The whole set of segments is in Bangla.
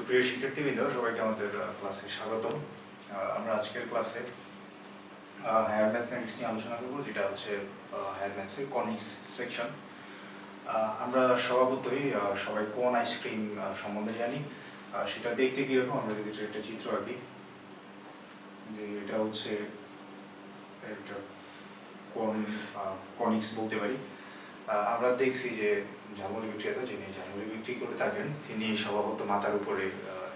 সুপ্রিয় শিক্ষার্থীবৃন্দ, সবাইকে আমাদের ক্লাসে স্বাগতম। আমরা আজকের ক্লাসে হায়ার ম্যাথমেটিক্স নিয়ে আলোচনা করব, যেটা হচ্ছে হায়ার ম্যাথসের কনিক্স সেকশন আমরা স্বভাবতই সবাই কোন আইসক্রিম সম্বন্ধে জানি। সেটা দেখতে কীরকম? আমরা যদি একটা চিত্র আঁকি। যে এটা হচ্ছে, একটা কোন কনিক্স বলতে পারি। আমরা দেখছি যে ঝালমুড়ি বিক্রেতা যিনি বিক্রি করে থাকেন, তিনি স্বভাবত মাথার উপরে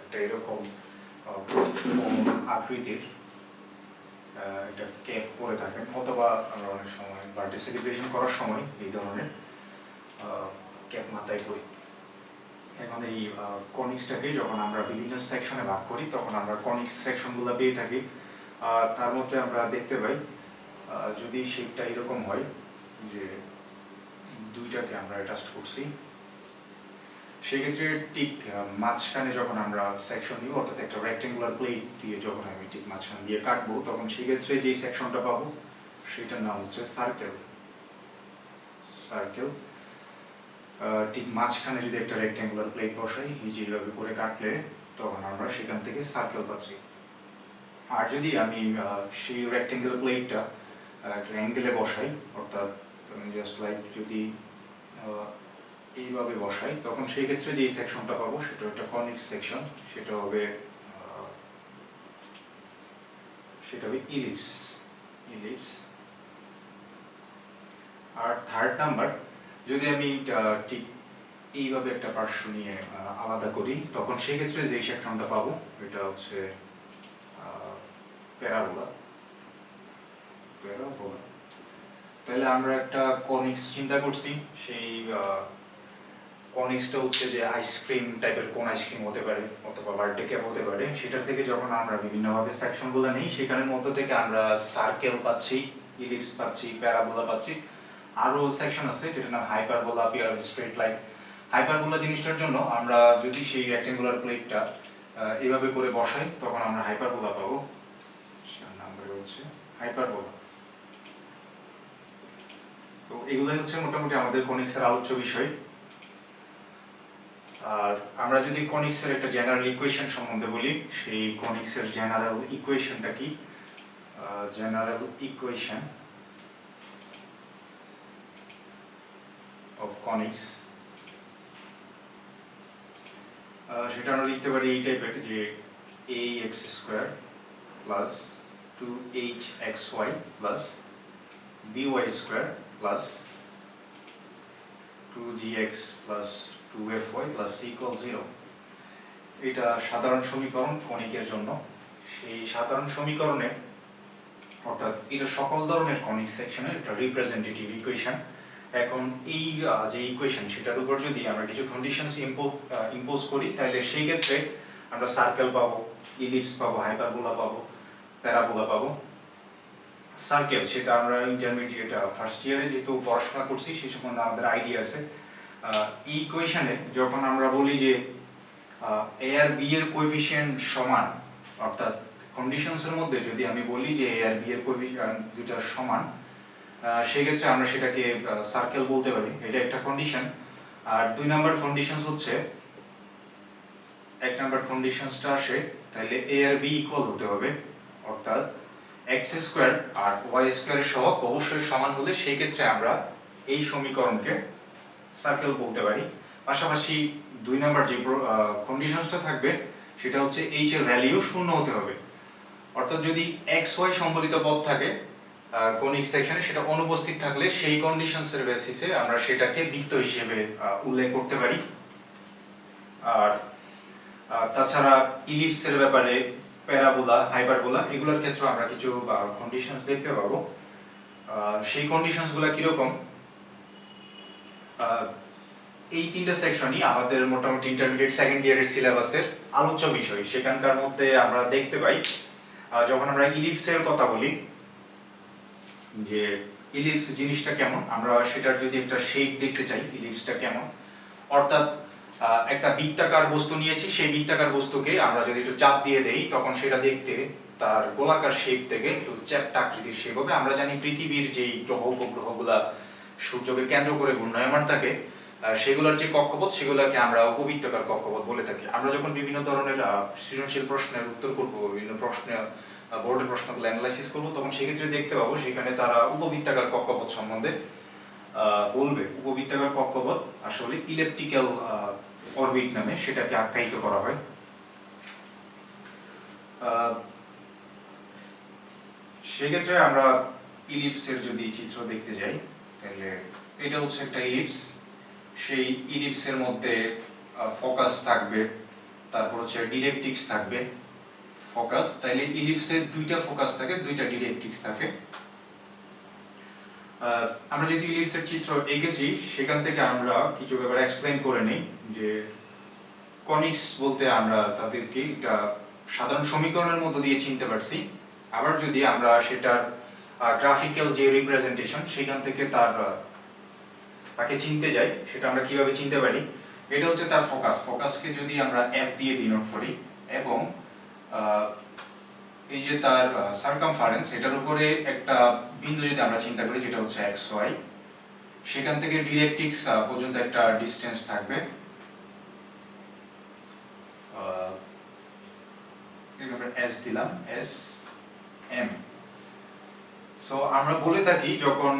একটা এরকম আকৃতির ক্যাপ পরে থাকেন, অথবা আমরা অনেক সময় বার্থডে সেলিব্রেশন করার সময় এই ধরনের ক্যাপ মাথায় করি। এখন এই কনিক্সটাকে যখন আমরা বিভিন্ন সেকশনে ভাগ করি, তখন আমরা কনিক্স সেকশনগুলো পেয়ে থাকি। তার মধ্যে আমরা দেখতে পাই যদি শেপটা এরকম হয়, যে দুইটাকে আমরা অ্যাটাচ করছি সেক্ষেত্রে ঠিক মাঝখানে যখন আমরা সেকশন নিব অর্থাৎ একটা রেক্টেঙ্গুলার প্লেট দিয়ে যখন আমি ঠিক মাঝখান দিয়ে কাটবো, তখন সেক্ষেত্রে যেই সেকশনটা পাবো, সেটার নাম হচ্ছে সার্কেল সার্কেল ঠিক মাঝখানে যদি একটা রেক্টেঙ্গুলার প্লেট বসাই, এই যে করে কাটলে, তখন আমরা সেখান থেকে সার্কেল পাচ্ছি। আর যদি আমি সেই রেক্টেঙ্গুলার প্লেটটা একটা অ্যাঙ্গেলে বসাই, অর্থাৎ জাস্ট লাইক যদি এইভাবে বসাই। তখন সেই ক্ষেত্রে যে সেকশনটা পাবো, সেটা একটা কনিক সেকশন সেটা হবে সেটা হবে ইলিপস ইলিপস আর থার্ড নাম্বার যদি আমি ঠিক এইভাবে একটা পার্শ্ব নিয়ে আলাদা করি, তখন সেই ক্ষেত্রে যে সেকশনটা পাবো, এটা হচ্ছে প্যারাবোলা। প্যারাবোলা। তাহলে আমরা একটা কনিক্স চিন্তা করছি, সেই কনিক্সটা হচ্ছে যে আইসক্রিম টাইপের কোন আইসক্রিম হতে পারে, অথবা বার্থডে ক্যাপ হতে পারে, সেটার থেকে যখন আমরা বিভিন্নভাবে সেকশনগুলো নিই, সেখানের মধ্যে থেকে আমরা সার্কেল পাচ্ছি ইলিপস পাচ্ছি প্যারাবোলা পাচ্ছি। আরও সেকশন আছে যেটা নাম hyperbola pair straight line hyperbola জিনিসটার জন্য আমরা যদি সেই রেক্টেঙ্গুলার প্লেটটা এভাবে করে বসাই, তখন আমরা হাইপারবোলা পাবো। সেটার নাম বের হচ্ছে? হাইপারবোলা তো এগুলোই হচ্ছে মোটামুটি আমাদের কনিক্সের আলোচ্য বিষয়। আর আমরা যদি কনিক্সের একটা জেনারেল ইকুয়েশন সম্বন্ধে বলি, সেই কনিক্সের জেনারেল ইকুয়েশনটা কি? General equation of conics. সেটা আমরা লিখতে পারি এই টাইপের যে a x square plus two h x y plus by square plus 2gx plus 2fy plus c equals 0 এটা সাধারণ সমীকরণ কণিকের জন্য। সেই সাধারণ সমীকরণে, অর্থাৎ এটা সকল ধরনের কনিক সেকশনের একটা রিপ্রেজেন্টেটিভ ইকুয়েশন এখন এই যে ইকুয়েশন সেটার উপর যদি আমরা কিছু কন্ডিশনস ইম্পোজ করি তাহলে সেই ক্ষেত্রে আমরা সার্কেল পাবো ইলিপস পাবো হাইপারবোলা পাবো প্যারাবোলা পাবো। সার্কেল সেটা আমরা ইন্টারমিডিয়েট ফার্স্ট ইয়ারে যেহেতু পড়াশোনা করছি সেই সম্বন্ধে আমাদের আইডিয়া আছে। ইকুয়েশনে যখন আমরা বলি যে এ আর বি এর কোএফিসিয়েন্ট সমান, অর্থাৎ কন্ডিশনসের মধ্যে যদি আমি বলি যে এ আর বি এর কোএফিসিয়েন্ট দুটা সমান সেক্ষেত্রে আমরা সেটাকে সার্কেল বলতে পারি। এটা একটা কন্ডিশন আর দুই নাম্বার কন্ডিশনস হচ্ছে, এক নাম্বার কন্ডিশনসটা আসে, তাহলে এ আর বি ইকুয়াল হতে হবে। অর্থাৎ এক্স স্কোয়ার আর ওয়াই স্কোয়ারের সহগ অবশ্যই সমান হলে সেই ক্ষেত্রে আমরা এই সমীকরণকে সার্কেল বলতে পারি। পাশাপাশি দুই নাম্বার যে কন্ডিশনসটা থাকবে, সেটা হচ্ছে এইচ এর ভ্যালিউ শূন্য হতে হবে। অর্থাৎ যদি এক্স ওয়াই সম্বলিত পদ থাকে কোনিক সেকশনে সেটা অনুপস্থিত থাকলে সেই কন্ডিশনসের বেসিসে আমরা সেটাকে বৃত্ত হিসেবে উল্লেখ করতে পারি। আর তাছাড়া ইলিপসের ব্যাপারে প্যারাবোলা, হাইপারবোলা, এগুলোর ক্ষেত্রে আমরা কিছু কন্ডিশনস দেখতে পাবো। সেই কন্ডিশনসগুলো কীরকম? এই তিনটা সেকশনই আমাদের মোটামুটি ইন্টারমিডিয়েট সেকেন্ড ইয়ারের সিলেবাসের আলোচ্য বিষয়। সেখানকার মধ্যে আমরা দেখতে পাই যখন আমরা ইলিপসের কথা বলি, যে ইলিপস জিনিসটা কেমন, আমরা সেটার যদি একটা শেপ দেখতে চাই ইলিপসটা কেমন, অর্থাৎ একটা বৃত্তাকার বস্তু নিয়েছি, সেই বৃত্তাকার বস্তুকে আমরা যদি একটু চাপ দিয়ে দেই, তখন সেটা দেখতে তার গোলাকার শেপ থেকে একটু চ্যাপ্টা আকৃতির শেপ হবে। আমরা জানি পৃথিবীর যেই গ্রহ উপগ্রহগুলা সূর্যকে কেন্দ্র করে ঘূর্ণায়মান থাকে সেগুলোর যে কক্ষপথ, সেগুলোকে আমরা উপবৃত্তাকার কক্ষপথ বলে থাকি। আমরা যখন বিভিন্ন ধরনের সৃজনশীল প্রশ্নের উত্তর করব, বিভিন্ন প্রশ্ন বোর্ডের প্রশ্নগুলো অ্যানালাইসিস করব, তখন সেক্ষেত্রে দেখতে পাবো সেখানে তারা উপবৃত্তাকার কক্ষপথ সম্বন্ধে বলবে। উপবৃত্তাকার কক্ষপথ আসলে ইলেকট্রিক্যাল অরবিট নামে সেটাকে আখ্যায়িত করা হয়। সেক্ষেত্রে আমরা ইলিপসের যদি চিত্র দেখতে যাই তাহলে এটা হচ্ছে একটা ইলিপস সেই ইলিপসের মধ্যে ফোকাস থাকবে। তারপর হচ্ছে ডিরেক্টিক্স থাকবে। ফোকাস তাইলে ইলিপসের দুইটা ফোকাস থাকে, দুইটা ডিরেক্টিক্স থাকে। আমরা যদি ইলিপসের চিত্র এঁকেছি, সেখান থেকে আমরা কিছু ব্যাপার এক্সপ্লেন করে নিই যে কনিক্স বলতে আমরা তাদেরকে একটা সাধারণ সমীকরণের মধ্য দিয়ে চিনতে পারছি। আবার যদি আমরা সেটার গ্রাফিক্যাল যে রিপ্রেজেন্টেশন সেখান থেকে তার তাকে চিনতে যাই, সেটা আমরা কীভাবে চিনতে পারি, এটা হচ্ছে তার ফোকাস ফোকাসকে যদি আমরা এফ দিয়ে ডিনোট করি, এবং এই যে তার সার্কামফারেন্স এটার উপরে একটা বিন্দু যদি আমরা চিন্তা করি, যেটা হচ্ছে এক্স ওয়াই সেখান থেকে ডিরেক্টিক্স পর্যন্ত একটা ডিস্টেন্স থাকবে। এস দিলাম এস এম সো আমরা বলে থাকি, যখন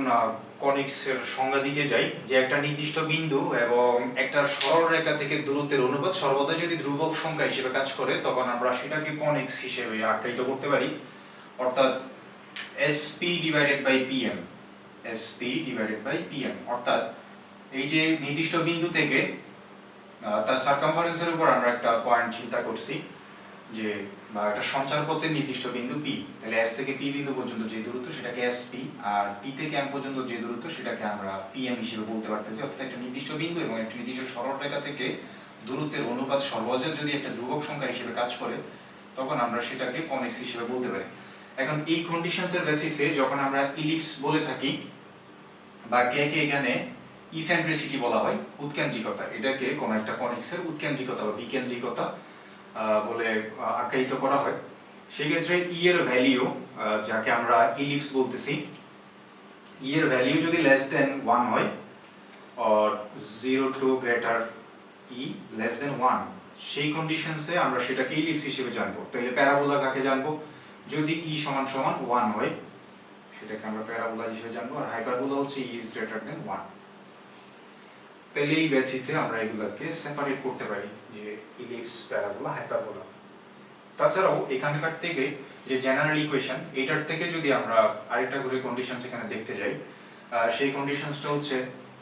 কনিক্স এর সংজ্ঞা দিতে যাই, যে একটা নির্দিষ্ট বিন্দু এবং একটা সরল রেখা থেকে দূরত্বের অনুপাত সর্বদা যদি ধ্রুবক সংখ্যা হিসেবে কাজ করে, তখন আমরা সেটাকে কনিক্স হিসেবে আখ্যায়িত করতে পারি। অর্থাৎ SP divided by PM SP divided by PM অর্থাৎ এই যে নির্দিষ্ট বিন্দু থেকে তার সার্কামফারেন্সের উপর আমরা একটা পয়েন্ট চিন্তা করছি, যে বা একটা সঞ্চার পথের নির্দিষ্ট বিন্দু পি তাহলে এস থেকে পি বিন্দু পর্যন্ত যে দূরত্ব সেটাকে এস পি আর পি থেকে এম পর্যন্ত যে দূরত্ব সেটাকে আমরা পিএম হিসেবে বলতে পারতেছি, অর্থাৎ একটা নির্দিষ্ট বিন্দু এবং একটা নির্দিষ্ট সরল রেখা থেকে দূরত্বের অনুপাত সর্বজা যদি একটা ধ্রুবক সংখ্যা হিসেবে কাজ করে, তখন আমরা সেটাকে কনেক্স হিসেবে বলতে পারি। এখন এই কন্ডিশনস এর বেসিসে যখন আমরা ইলিপস বলে থাকি, বা কে কে এখানে ইসেন্ট্রিসিটি বলা হয়, উৎকেন্দ্রিকতা, এটাকে কোন একটা কনিক্সের উৎকেন্দ্রিকতা বা বিকেন্দ্রিকতা বলে আখ্যায়িত করা হয়। সেক্ষেত্রে ই এর ভ্যালিউ যাকে আমরা ইলিপস বলতেছি ই এর ভ্যালিউ যদি লেস দেন ওয়ান হয় or zero to greater e less than one সেই কন্ডিশনসে আমরা সেটাকে ইলিপস হিসেবে জানব। তাহলে প্যারাবোলা কাকে জানব? যদি ই সমান সমান ওয়ান হয়, সেটাকে আমরা প্যারাবোলা হিসেবে জানব, আর হাইপারবোলা হচ্ছে e is greater than one তাহলে এই বেসিসে আমরা এগুলোকে সেপারেট করতে পারি, যে ইলিপস প্যারাবোলা হাইপারবোলা তাছাড়াও এখানকার থেকে যে জেনারেল ইকুয়েশন এটার থেকে যদি আমরা আরেকটা করে কন্ডিশনস এখানে দেখতে যাই সেই কন্ডিশনসটা হচ্ছে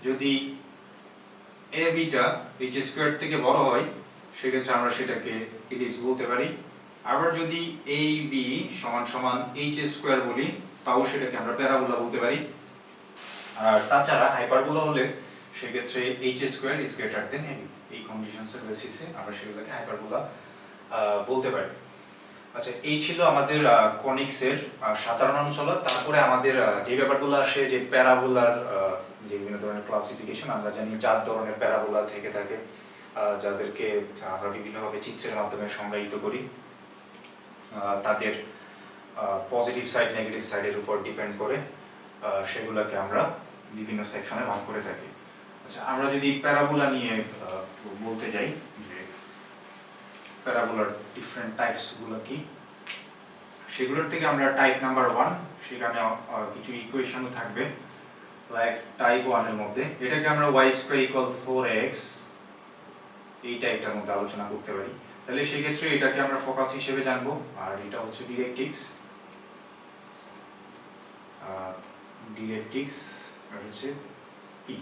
যদি এ বিটা এইচ স্কোয়ার থেকে বড় হয়, সেক্ষেত্রে আমরা সেটাকে ইলিপস বলতে পারি। আবার যদি এ বি সমান সমান এইচ স্কোয়ার বলি, তাও সেটাকে আমরা প্যারাবোলা বলতে পারি। আর তাছাড়া হাইপারবোলা হলে সেক্ষেত্রে h square is greater than a এই কন্ডিশনসের বেসিসে আমরা সেগুলোকে হাইপারবোলা বলতে পারি। আচ্ছা এই ছিল আমাদের কনিক্সের সাধারণ অঞ্চল। তারপরে আমাদের যে ব্যাপারগুলো আসে, যে প্যারাবোলার যে বিভিন্ন ধরনের ক্লাসিফিকেশন আমরা জানি চার ধরনের প্যারাবোলা থেকে থাকে যাদেরকে আমরা বিভিন্নভাবে চিত্রের মাধ্যমে সংজ্ঞায়িত করি। তাদের পজিটিভ সাইড নেগেটিভ সাইডের উপর ডিপেন্ড করে সেগুলোকে আমরা বিভিন্ন সেকশনে ভাগ করে থাকি। আচ্ছা আমরা যদি প্যারাবোলা নিয়ে বলতে যাই, যে প্যারাবোলার ডিফারেন্ট টাইপসগুলো কি? সেগুলোর থেকে আমরা টাইপ নাম্বার ওয়ান সেখানে কিছু ইকুয়েশনও থাকবে লাইক টাইপ ওয়ানের মধ্যে। এটাকে আমরা y square equal four x এই টাইপটার মধ্যে আলোচনা করতে পারি। তাহলে সেক্ষেত্রে এটাকে আমরা ফোকাস হিসেবে জানব, আর এটা হচ্ছে ডিরেক্টিক্স ডিরেক্টিক্স আর হচ্ছে পি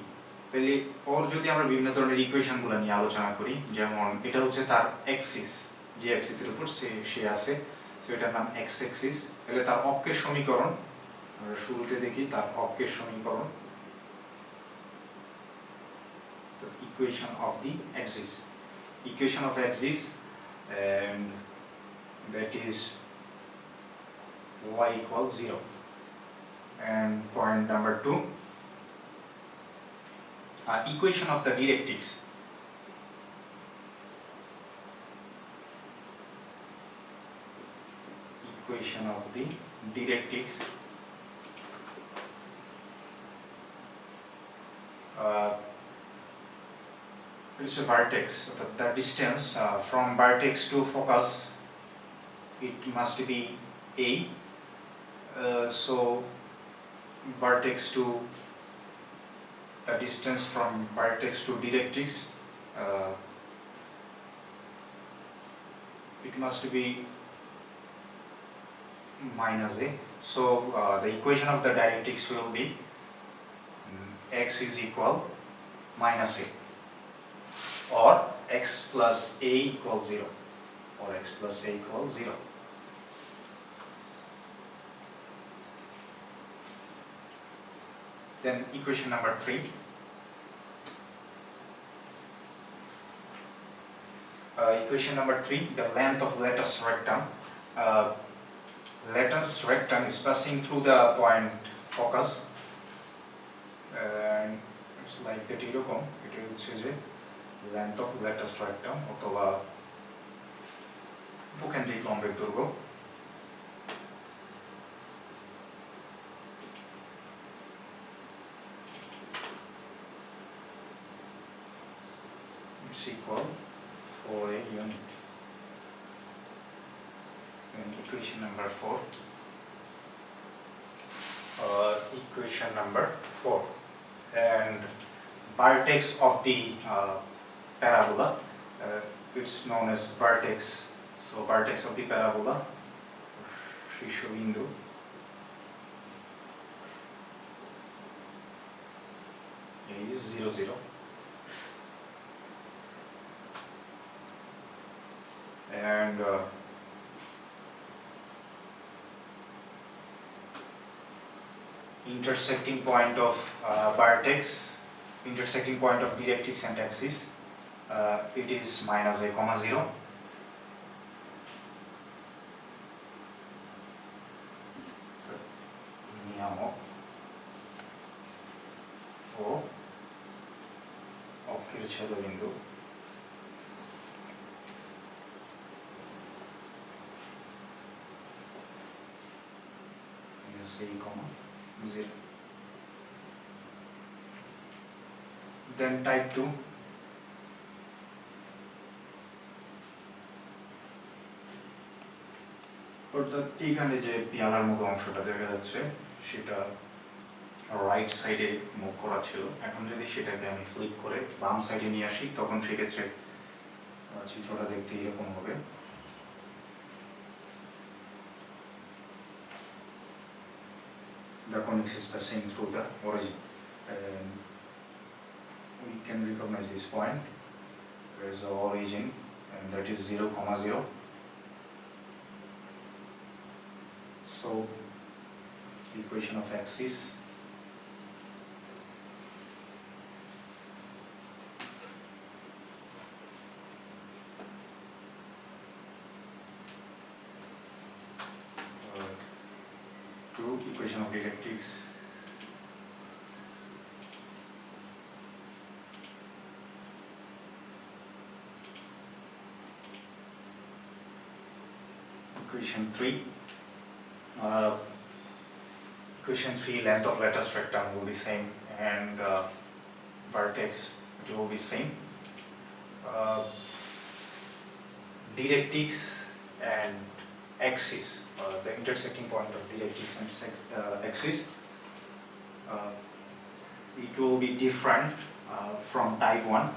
তাহলে ওর যদি আমরা বিভিন্ন ধরনের ইকুয়েশনগুলো নিয়ে আলোচনা করি, যেমন এটা হচ্ছে তার অ্যাক্সিস যে অ্যাক্সিসের উপর সে সে আছে এটার নাম এক্স অ্যাক্সিস তাহলে তার অক্ষের সমীকরণ, আমরা শুরুতে দেখি তার অক্ষের সমীকরণ equation of the axis equation of axis, and that is y equals 0 and point number 2 uh, equation of the directrix equation of the directrix uh, it's a vertex. The, the distance uh, from vertex to focus it must be a. Uh, so vertex to the distance from vertex to directrix uh, it must be minus a. So uh, the equation of the directrix will be mm, x is equal minus a. Or x plus a equals 0 or x plus a equals 0 then equation number 3 equation number 3 the length of latus rectum uh, latus rectum is passing through the point focus and it's like that এরকম এটা হচ্ছে যে লেন্থ অফ ল্যাটাস রাইটাম অথবা উপকেন্দ্রিক লম্বের দৈর্ঘ্য is equal equation number four. Uh, equation number four. And vertex of the uh, parabola, uh, it's known as vertex. So vertex of the parabola, Shishubindu. is zero zero. and uh, intersecting point of uh, vertex, intersecting point of directrix and axis, uh, it is minus a comma 0. নিয়ামক ও অক্ষের ছেদবিন্দু minus a comma 0. Then type 2. অর্থাৎ এইখানে যে পিয়ানার মতো অংশটা দেখা যাচ্ছে, সেটা রাইট সাইডে মুভ করা ছিল এখন যদি সেটাকে আমি ফ্লিপ করে বাম সাইডে নিয়ে আসি, তখন সেক্ষেত্রে চিত্রটা দেখতে এরকম হবে the conics is passing through the origin. And we can recognize this point. Is the origin, and that is 0, comma 0. So, equation of axis. Uh, of directrix equation 3 uh, equation 3 length of latus rectum will be same and uh, vertex it will be same. Uh, and axis uh, the intersecting point of directrix and sec- uh, axis uh, it will be different uh, from type 1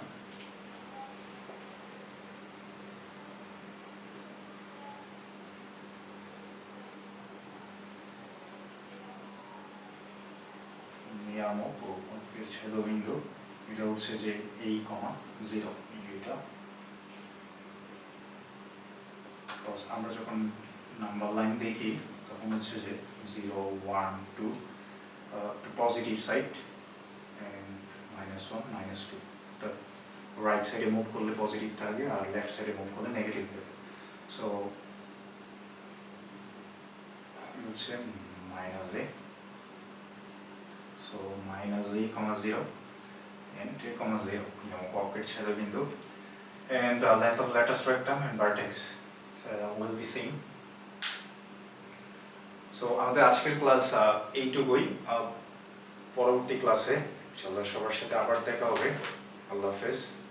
নিয়ামক ও অঙ্কের ছেদবিন্দু এটা হচ্ছে যে এই কমা জিরো এটা Because আমরা যখন নাম্বার লাইন দেখি তখন হচ্ছে যে zero one two two positive side minus one minus two right সাইডে মুভ করলে পজিটিভ থাকে আর লেফট সাইডে মুভ করলে নেগেটিভ থাকে সো হচ্ছে minus a So minus a comma 0 and comma 0, you know, pocket shadow bindu. And the length of latus rectum and vertex uh, will be. So, আমাদের আজকের ক্লাস এইটুকুই। পরবর্তী ক্লাসে ইনশাল্লাহ সবার সাথে আবার দেখা হবে। আল্লাহ হাফেজ।